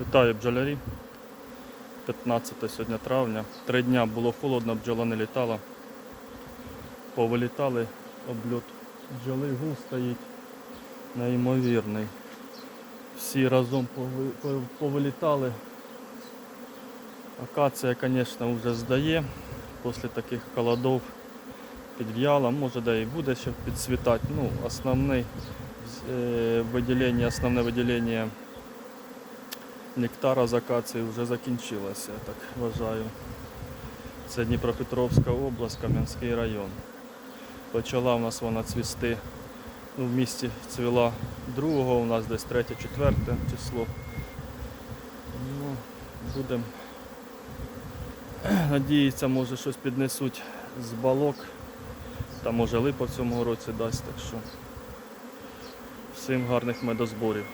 Вітаю бджолярі. 15 сьогодні травня. Три дня було холодно, бджола не літала. Повилітали, обльот бджоли гул стоїть. Неймовірний. Всі разом повилітали. Акація, звісно, вже здає. Після таких холодов підв'яла, може де і буде ще підсвітати. Ну, основний е, виділення, основне виділення нектара з акації вже закінчилося, я так вважаю. Це Дніпропетровська область, Кам'янський район. Почала в нас вона цвісти. Ну, в місті цвіла другого, у нас десь 3-4 число. Ну, будемо надіятися, може щось піднесуть з балок. Та може липа в цьому році дасть, так що всім гарних медозборів.